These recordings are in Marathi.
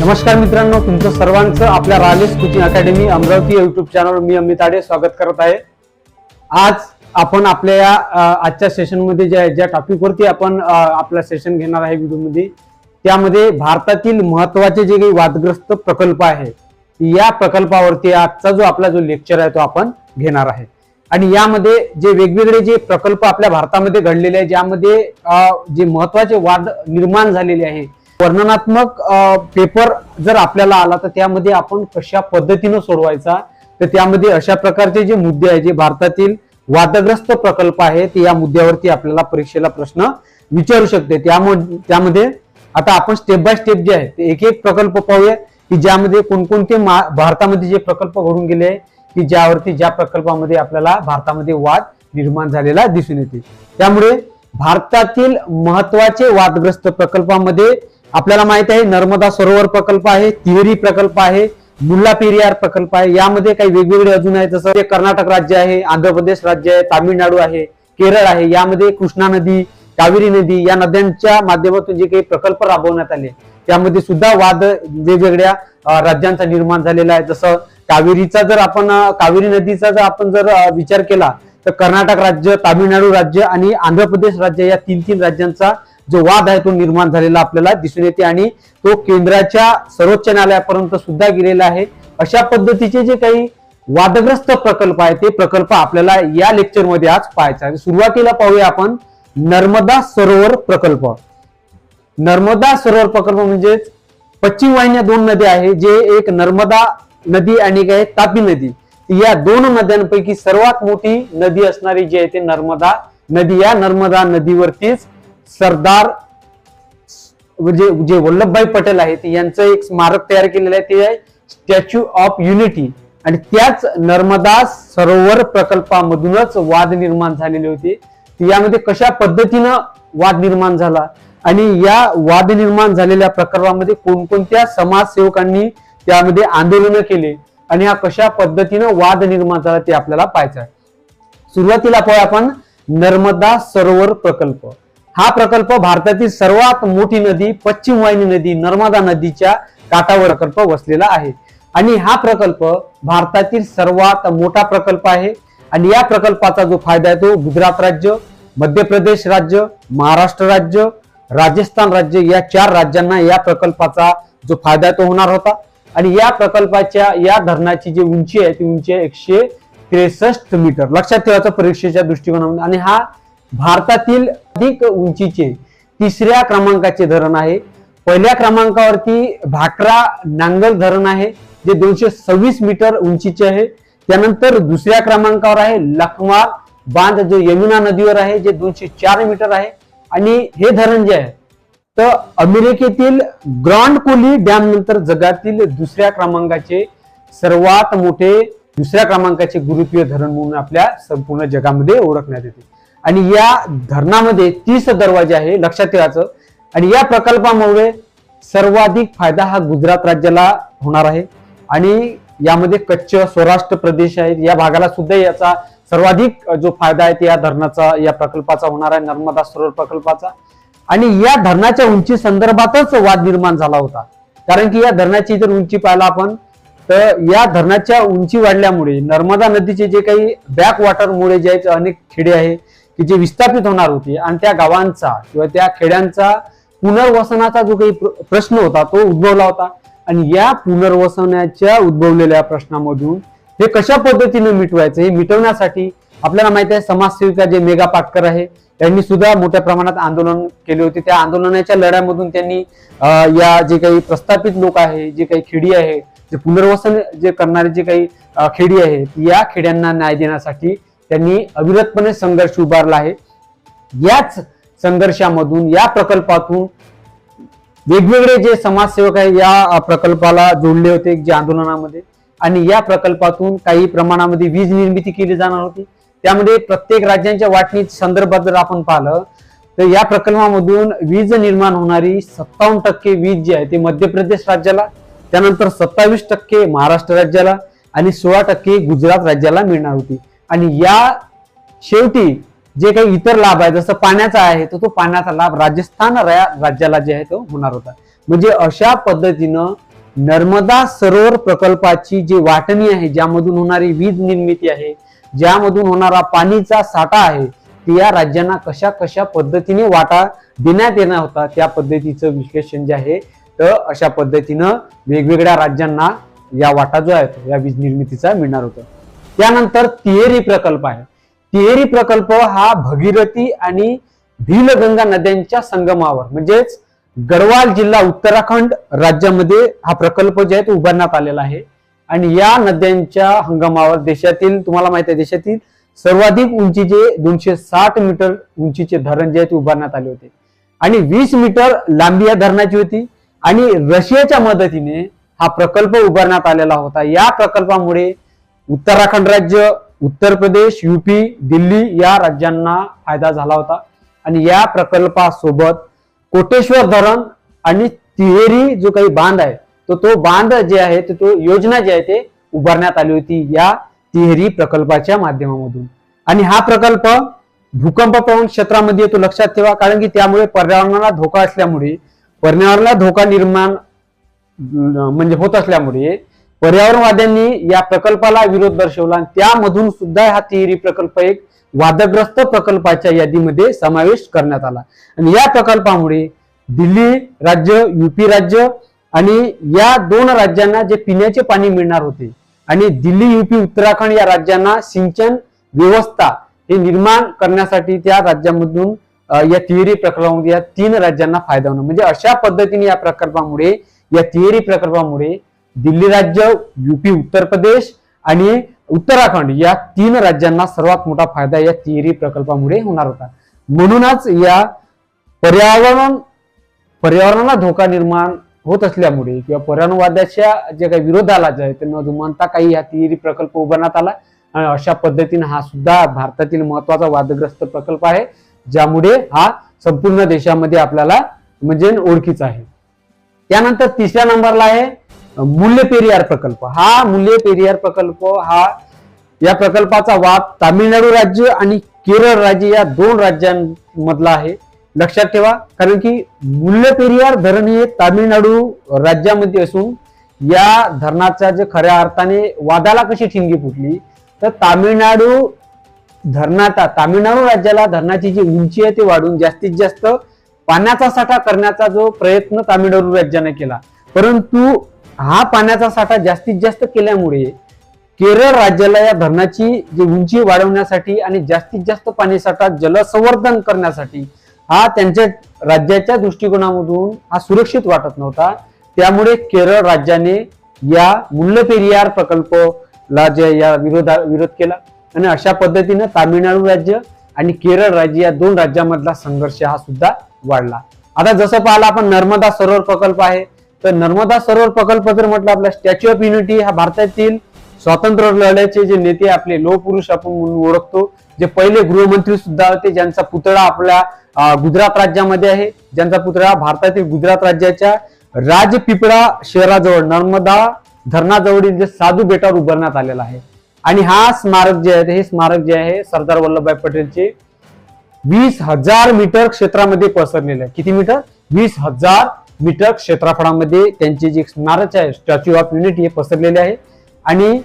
नमस्कार मित्रांनो तुमचं सर्वांचं आपल्या रालेस coaching academy Amravati YouTube channel मी अमित आडे स्वागत करत आहे. आज आपण आपल्या या आजच्या सेशनमध्ये ज्या ज्या टॉपिकवरती आपण आपला सेशन घेणार आहे व्हिडिओमध्ये त्यामध्ये भारतातील महत्त्वाचे जे काही वादग्रस्त प्रकल्प आहे या प्रकल्पावरती आजचा जो आपला जो लेक्चर आहे तो आपण घेणार आहे. आणि यामध्ये जे वेगवेगळे जे प्रकल्प आपल्या भारतामध्ये घडलेले आहे ज्यामध्ये जे महत्त्वाचे वाद निर्माण झालेले आहे वर्णनात्मक पेपर जर आपल्याला आला तर त्यामध्ये आपण कशा पद्धतीनं सोडवायचा? तर त्यामध्ये अशा प्रकारचे जे मुद्दे आहे जे भारतातील वादग्रस्त प्रकल्प आहेत या मुद्द्यावरती आपल्याला परीक्षेला प्रश्न विचारू शकते. त्यामुळे त्यामध्ये आता आपण स्टेप बाय स्टेप जे आहे ते एक एक प्रकल्प पाहूया की ज्यामध्ये कोणकोणते मा- भारतामध्ये जे प्रकल्प घडून गेले आहे की ज्यावरती ज्या प्रकल्पामध्ये आपल्याला भारतामध्ये वाद निर्माण झालेला दिसून येते. त्यामुळे भारतातील महत्त्वाचे वादग्रस्त प्रकल्पामध्ये आपल्याला माहीत आहे नर्मदा सरोवर प्रकल्प आहे तिहेरी प्रकल्प आहे मुल्ला पेरियार प्रकल्प आहे. यामध्ये काही वेगवेगळे अजून आहे जसं कर्नाटक राज्य आहे आंध्र प्रदेश राज्य आहे तामिळनाडू आहे केरळ आहे. यामध्ये कृष्णा नदी कावेरी नदी या नद्यांच्या माध्यमातून जे काही प्रकल्प राबवण्यात आले त्यामध्ये सुद्धा वाद वेगवेगळ्या राज्यांचा निर्माण झालेला आहे. जसं कावेरीचा जर आपण कावेरी नदीचा जर आपण जर विचार केला तर कर्नाटक राज्य तामिळनाडू राज्य आणि आंध्र प्रदेश राज्य या तीन तीन राज्यांचा जो वाद आहे तो निर्माण झालेला आपल्याला दिसून येते आणि तो केंद्राच्या सर्वोच्च न्यायालयापर्यंत सुद्धा गेलेला आहे. अशा पद्धतीचे जे काही वादग्रस्त प्रकल्प आहे ते प्रकल्प आपल्याला या लेक्चरमध्ये आज पाहायचा आहे सुरुवातीला पाहूया आपण नर्मदा सरोवर प्रकल्प. नर्मदा सरोवर प्रकल्प म्हणजेच पश्चिम वाहिन्या दोन नद्या आहे जे एक नर्मदा नदी आणि एक आहे तापी नदी. या दोन नद्यांपैकी सर्वात मोठी नदी असणारी जी आहे ते नर्मदा नदी. या नर्मदा नदीवरतीच सरदार म्हणजे जे वल्लभभाई पटेल आहेत यांचं एक स्मारक तयार केलेलं आहे ते आहे स्टॅच्यू ऑफ युनिटी आणि त्याच नर्मदा सरोवर प्रकल्पामधूनच वाद निर्माण झालेले होते. यामध्ये कशा पद्धतीनं वाद निर्माण झाला? आणि या वाद निर्माण झालेल्या प्रकल्पामध्ये कोणकोणत्या समाजसेवकांनी त्यामध्ये आंदोलनं केले? आणि हा कशा पद्धतीनं वाद निर्माण झाला ते आपल्याला पाहायचं आहे. सुरुवातीला पाहूया आपण नर्मदा सरोवर प्रकल्प. हा प्रकल्प भारतातील सर्वात मोठी नदी पश्चिम वाहिनी नदी नर्मदा नदीच्या काठावर प्रकल्प वसलेला आहे. आणि हा प्रकल्प भारतातील सर्वात मोठा प्रकल्प आहे. आणि या प्रकल्पाचा जो फायदा आहे तो गुजरात राज्य मध्य प्रदेश राज्य महाराष्ट्र राज्य राजस्थान राज्य या चार राज्यांना या प्रकल्पाचा जो फायदा आहे तो होणार होता. आणि या प्रकल्पाच्या या धरणाची जी उंची आहे ती उंची आहे एकशे त्रेसष्ट मीटर. लक्षात ठेवायचं परीक्षेच्या दृष्टिकोनामध्ये. आणि हा भारतातील अधिक उंचीचे तिसऱ्या क्रमांकाचे धरण आहे. पहिल्या क्रमांकावरती भाकरा नांगल धरण आहे जे दोनशे सव्वीस मीटर उंचीचे आहे. त्यानंतर दुसऱ्या क्रमांकावर आहे लखमा बांध जो यमुना नदीवर आहे जे दोनशे चार मीटर आहे. आणि हे धरण जे आहे तर अमेरिकेतील ग्रँड कोली डॅम नंतर जगातील दुसऱ्या क्रमांकाचे सर्वात मोठे दुसऱ्या क्रमांकाचे गुरुत्वीय धरण म्हणून आपल्या संपूर्ण जगामध्ये ओळखण्यात येते. आणि या धरणामध्ये तीस दरवाजे आहे लक्षात ठेवायचं. आणि या प्रकल्पामुळे सर्वाधिक फायदा हा गुजरात राज्याला होणार आहे. आणि यामध्ये कच्छ स्वराष्ट्र प्रदेश आहेत या भागाला सुद्धा याचा सर्वाधिक जो फायदा आहे या धरणाचा या प्रकल्पाचा होणार आहे नर्मदा सरोवर प्रकल्पाचा. आणि या धरणाच्या उंची संदर्भातच वाद निर्माण झाला होता. कारण की या धरणाची जर उंची पाहिला आपण तर या धरणाच्या उंची वाढल्यामुळे नर्मदा नदीचे जे काही बॅक वॉटरमुळे जे आहेत अनेक खेडे आहे की जे विस्थापित होणार होते आणि त्या गावांचा किंवा त्या खेड्यांचा पुनर्वसनाचा जो काही प्रश्न होता तो उद्भवला होता. आणि या पुनर्वसनाच्या उद्भवलेल्या प्रश्नामधून हे कशा पद्धतीने मिटवायचं हे मिटवण्यासाठी आपल्याला माहिती आहे समाजसेविका जे मेगा पाटकर आहे त्यांनी सुद्धा मोठ्या प्रमाणात आंदोलन केले होते. त्या आंदोलनाच्या लढ्यामधून त्यांनी या जे काही प्रस्थापित लोक आहे जे काही खेडी आहे जे पुनर्वसन जे करणारे जे काही खेडी आहेत या खेड्यांना न्याय देण्यासाठी त्यांनी अविरतपणे संघर्ष उभारला आहे. याच संघर्षामधून या प्रकल्पातून वेगवेगळे जे समाजसेवक आहे या प्रकल्पाला जोडले होते जे आंदोलनामध्ये. आणि या प्रकल्पातून काही प्रमाणामध्ये वीज निर्मिती केली जाणार होती. त्यामध्ये प्रत्येक राज्यांच्या वाटणी संदर्भात जर आपण पाहिलं तर या प्रकल्पामधून वीज निर्माण होणारी सत्तावन्न टक्के वीज जी आहे ती मध्य प्रदेश राज्याला त्यानंतर सत्तावीस टक्के महाराष्ट्र राज्याला आणि सोळा टक्के गुजरात राज्याला मिळणार होती. आणि या शेवटी जे काही इतर लाभ आहे जसं पाण्याचा आहे तर तो पाण्याचा लाभ राजस्थान राज्याला जे आहे तो होणार होता. म्हणजे अशा पद्धतीनं नर्मदा सरोवर प्रकल्पाची जी वाटणी आहे ज्यामधून होणारी वीज निर्मिती आहे ज्यामधून होणारा पाणीचा साठा आहे ती या राज्यांना कशा कशा पद्धतीने वाटा देण्यात येणार होता त्या पद्धतीचं विश्लेषण जे आहे तर अशा पद्धतीनं वेगवेगळ्या राज्यांना या वाटा जो आहे तो या वीज निर्मितीचा मिळणार होता. त्यानंतर तिहेरी प्रकल्प आहे. तिहेरी प्रकल्प हा भगीरथी आणि भीलगंगा नद्यांच्या संगमावर म्हणजेच गढवाल जिल्हा उत्तराखंड राज्यामध्ये हा प्रकल्प जे आहे तो उभारण्यात आलेला आहे. आणि या नद्यांच्या हंगामावर देशातील तुम्हाला माहिती आहे देशातील सर्वाधिक उंचीचे दोनशे साठ मीटर उंचीचे धरण जे आहे ते उभारण्यात आले होते. आणि वीस मीटर लांबी या धरणाची होती आणि रशियाच्या मदतीने हा प्रकल्प उभारण्यात आलेला होता. या प्रकल्पामुळे उत्तराखंड राज्य उत्तर प्रदेश युपी दिल्ली या राज्यांना फायदा झाला होता. आणि या प्रकल्पासोबत कोटेश्वर धरण आणि तिहेरी जो काही बांध आहे तो तो बांध जे आहे तो तो योजना जी आहे ते उभारण्यात आली होती या तिहेरी प्रकल्पाच्या माध्यमामधून. आणि हा प्रकल्प भूकंप प्रवण क्षेत्रामध्ये येतो लक्षात ठेवा कारण की त्यामुळे पर्यावरणाला धोका असल्यामुळे पर्यावरणाला धोका निर्माण म्हणजे होत असल्यामुळे पर्यावरणवाद्यांनी या प्रकल्पाला विरोध दर्शवला आणि त्यामधून सुद्धा हा तिहेरी प्रकल्प एक वादग्रस्त प्रकल्पाच्या यादीमध्ये समावेश करण्यात आला. आणि या प्रकल्पामुळे दिल्ली राज्य युपी राज्य आणि या दोन राज्यांना जे पिण्याचे पाणी मिळणार होते आणि दिल्ली युपी उत्तराखंड या राज्यांना सिंचन व्यवस्था हे निर्माण करण्यासाठी त्या राज्यामधून या तिहेरी प्रकल्पामध्ये या तीन राज्यांना फायदा होणार. म्हणजे अशा पद्धतीने या प्रकल्पामुळे या तिहेरी प्रकल्पामुळे दिल्ली राज्य युपी उत्तर प्रदेश आणि उत्तराखंड या तीन राज्यांना सर्वात मोठा फायदा या तिहेरी प्रकल्पामुळे होणार होता. म्हणूनच या पर्यावरण पर्यावरणाला धोका निर्माण होत असल्यामुळे किंवा पर्यावरणवादाच्या जे काही विरोधाला जे आहे त्यांना जुमानता काही या तिहेरी प्रकल्प उभारण्यात आला. आणि अशा पद्धतीने हा सुद्धा भारतातील महत्त्वाचा वादग्रस्त प्रकल्प आहे ज्यामुळे हा संपूर्ण देशामध्ये आपल्याला म्हणजे ओळखीचा आहे. त्यानंतर तिसऱ्या नंबरला आहे मूल्य पेरियार प्रकल्प. हा मूल्य पेरियार प्रकल्प हा या प्रकल्पाचा वाद तामिळनाडू राज्य आणि केरळ राज्य या दोन राज्यांमधला आहे. लक्षात ठेवा कारण की मूल्य पेरियार धरण हे तामिळनाडू राज्यामध्ये असून या धरणाच्या जे खऱ्या अर्थाने वादाला कशी ठिणगी फुटली तर तामिळनाडू धरणाचा तामिळनाडू राज्याला धरणाची जी उंची आहे ते वाढून जास्तीत जास्त पाण्याचा साठा करण्याचा जो प्रयत्न तामिळनाडू राज्याने केला. परंतु हा पाण्याचा साठा जास्तीत जास्त केल्यामुळे केरळ राज्याला या धरणाची जी उंची वाढवण्यासाठी आणि जास्तीत जास्त पाणी साठा जलसंवर्धन करण्यासाठी हा त्यांच्या राज्याच्या दृष्टिकोनामधून हा सुरक्षित वाटत नव्हता. त्यामुळे केरळ राज्याने या मुल्लपेरियार प्रकल्पला जे या विरोधा विरोध केला. आणि अशा पद्धतीनं तामिळनाडू राज्य आणि केरळ राज्य या दोन राज्यामधला संघर्ष हा सुद्धा वाढला. आता जसं पाहिलं आपण नर्मदा सरोवर प्रकल्प आहे. तर नर्मदा सरोवर प्रकल्प जर म्हटलं आपला स्टॅच्यू ऑफ युनिटी हा भारतातील स्वातंत्र्य लढ्याचे जे नेते आपले लोकपुरुष आपण म्हणून ओळखतो. जे पहिले गृहमंत्री सुद्धा होते ज्यांचा पुतळा आपल्या गुजरात राज्यामध्ये आहे. ज्यांचा पुतळा भारतातील गुजरात राज्याच्या राजपिपळा शहराजवळ नर्मदा धरणाजवळील जे साधू बेटावर उभारण्यात आलेला आहे. आणि हा स्मारक जे आहे हे स्मारक जे आहे सरदार वल्लभभाई पटेलचे वीस हजार मीटर क्षेत्रामध्ये पसरलेले आहे. किती मीटर? वीस हजार मीटर क्षेत्रफळामध्ये त्यांचे जे स्मारक आहे स्टॅच्यू ऑफ युनिटी हे पसरलेले आहे. आणि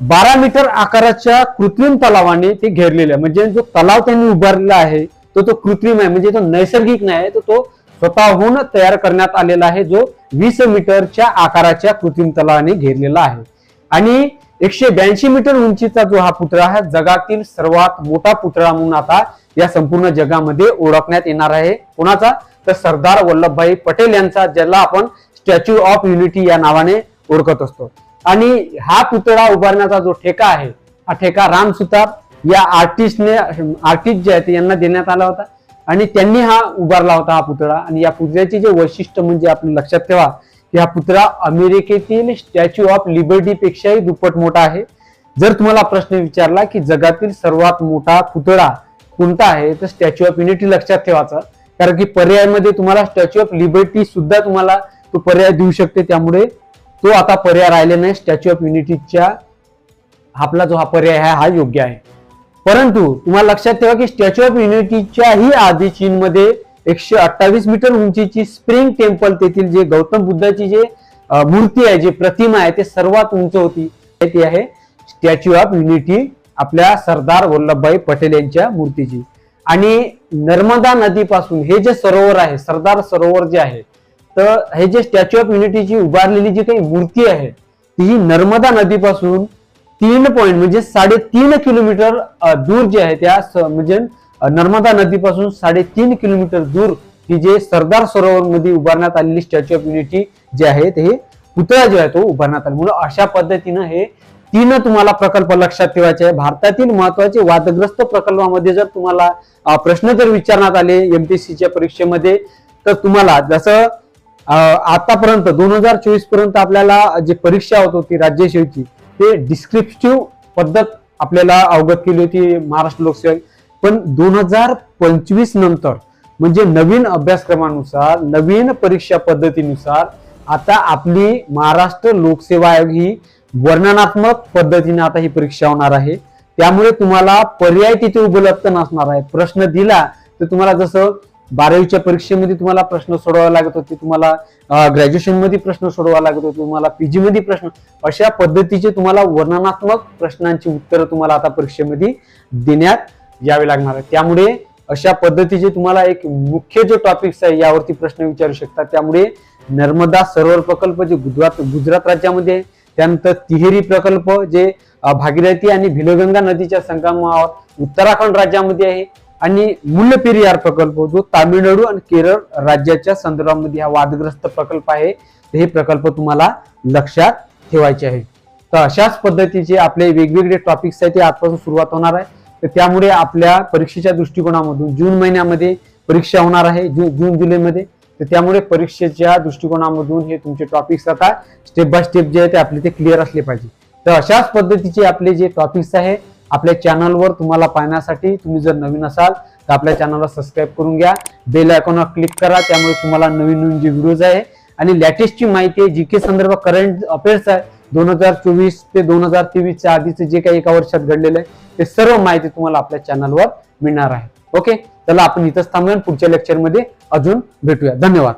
बारा मीटर आकाराच्या कृत्रिम तलावाने ते घेरलेले आहे. म्हणजे जो तलाव त्यांनी उभारलेला आहे तो तो कृत्रिम आहे. म्हणजे तो नैसर्गिक नाही आहे तर तो स्वतःहून तयार करण्यात आलेला आहे जो वीस मीटरच्या आकाराच्या कृत्रिम तलावाने घेरलेला आहे. आणि एकशे ब्याऐंशी मीटर उंचीचा जो हा पुतळा आहे जगातील सर्वात मोठा पुतळा म्हणून आता या संपूर्ण जगामध्ये ओळखण्यात येणार आहे. कोणाचा? तर सरदार वल्लभभाई पटेल यांचा ज्याला आपण स्टॅच्यू ऑफ युनिटी या नावाने ओळखत असतो. आणि हा पुतळा उभारण्याचा जो ठेका आहे हा ठेका राम सुतार या आर्टिस्टने आर्टिस्ट जे आहेत यांना देण्यात आला होता. आणि त्यांनी हा उभारला होता हा पुतळा. आणि या पुतळ्याचे जे वैशिष्ट्य म्हणजे आपण लक्षात ठेवा की हा पुतळा अमेरिकेतील स्टॅच्यू ऑफ लिबर्टी पेक्षाही दुप्पट मोठा आहे. जर तुम्हाला प्रश्न विचारला की जगातील सर्वात मोठा पुतळा कोणता आहे तर स्टॅच्यू ऑफ युनिटी लक्षात ठेवायचा. कारण की पर्यायामध्ये तुम्हाला स्टॅच्यू ऑफ लिबर्टी सुद्धा तुम्हाला तो पर्याय देऊ शकते. त्यामुळे तो आता पर्याय राहिले नाही. स्टॅच्यू ऑफ युनिटीच्या आपला जो हा पर्याय आहे हा योग्य आहे. परंतु तुम्हाला लक्षात ठेवा की स्टॅच्यू ऑफ युनिटीच्याही आधी चीनमध्ये एकशे अठ्ठावीस मीटर उंचीची स्प्रिंग टेम्पल तेथील जे गौतम बुद्धाची जे मूर्ती आहे जी प्रतिमा आहे ते सर्वात उंच होती. ती आहे स्टॅच्यू ऑफ युनिटी आपल्या सरदार वल्लभभाई पटेल यांच्या मूर्तीची. आणि नर्मदा नदीपासून हे जे सरोवर आहे सरदार सरोवर जे आहे तर हे जे स्टॅच्यू ऑफ युनिटीची उभारलेली जी काही मूर्ती आहे ती नर्मदा नदीपासून तीन पॉईंट म्हणजे साडेतीन किलोमीटर दूर जे आहे त्या म्हणजे नर्मदा नदीपासून साडेतीन किलोमीटर दूर ही जे सरदार सरोवर मध्ये उभारण्यात आलेली स्टॅच्यू ऑफ युनिटी जे आहे ते हे पुतळा जो आहे तो उभारण्यात आला. म्हणून अशा पद्धतीनं हे तीन तुम्हाला प्रकल्प लक्षात ठेवायचे. आहे भारतातील महत्त्वाचे वादग्रस्त प्रकल्पामध्ये जर तुम्हाला प्रश्न जर विचारण्यात आले एमपीएससीच्या परीक्षेमध्ये तर तुम्हाला जसं आतापर्यंत दोन हजार चोवीसपर्यंत आपल्याला जे परीक्षा होत होती राज्यसेवेची ते डिस्क्रिप्टिव्ह पद्धत आपल्याला अवगत केली होती महाराष्ट्र लोकसेवा पण दोन हजार पंचवीस नंतर म्हणजे नवीन अभ्यासक्रमानुसार नवीन परीक्षा पद्धतीनुसार आता आपली महाराष्ट्र लोकसेवा आयोग ही वर्णनात्मक पद्धतीने आता ही परीक्षा होणार आहे. त्यामुळे तुम्हाला पर्याय तिथे उपलब्ध नसणार आहे. प्रश्न दिला तर तुम्हाला जसं बारावीच्या परीक्षेमध्ये तुम्हाला प्रश्न सोडवावा लागत होते तुम्हाला ग्रॅज्युएशनमध्ये प्रश्न सोडवा लागत होते तुम्हाला पीजी मध्ये प्रश्न अशा पद्धतीचे तुम्हाला वर्णनात्मक प्रश्नांची उत्तरं तुम्हाला आता परीक्षेमध्ये देण्यात यावे लागणार आहे. त्यामुळे अशा पद्धतीचे तुम्हाला एक मुख्य जो टॉपिक्स आहे यावरती प्रश्न विचारू शकतात त्यामुळे नर्मदा सरोवर प्रकल्प जे गुजरात गुजरात राज्यामध्ये आहे त्यानंतर तिहेरी प्रकल्प जे भागीरथी आणि भिलगंगा नदीच्या संगमावर उत्तराखंड राज्यामध्ये आहे आणि मुल्लपेरियार प्रकल्प जो तामिळनाडू आणि केरळ राज्याच्या संदर्भामध्ये हा वादग्रस्त प्रकल्प आहे. हे प्रकल्प तुम्हाला लक्षात ठेवायचे आहे. तर अशाच पद्धतीचे आपले वेगवेगळे टॉपिक्स आहेत ते आजपासून सुरुवात होणार आहे. तर त्यामुळे आपल्या परीक्षेच्या दृष्टिकोनामधून जून महिन्यामध्ये परीक्षा होणार आहे जून जून जुलैमध्ये. तर त्यामुळे परीक्षेच्या दृष्टिकोनामधून हे तुमचे टॉपिक्स आता स्टेप बाय स्टेप जे आहे ते आपले ते क्लिअर असले पाहिजे. तर अशाच पद्धतीचे आपले जे टॉपिक्स आहे आपल्या चॅनलवर तुम्हाला पाहण्यासाठी तुम्ही जर नवीन असाल तर आपल्या चॅनलला सबस्क्राईब करून घ्या. बेल आयकॉनवर क्लिक करा त्यामुळे तुम्हाला नवीन नवीन जे व्हिडिओज आहे आणि लेटेस्टची माहिती आहे जी के संदर्भ करंट अफेअर्स आहे. दोन हजार चोवीस ते दोन हजार तेवीसच्या आधीचं जे काही एका वर्षात घडलेलं आहे ते सर्व माहिती तुम्हाला आपल्या चॅनलवर मिळणार आहे. ओके? चला आपण इथंच थांबूया पुढच्या लेक्चरमध्ये अजून भेटूया. धन्यवाद.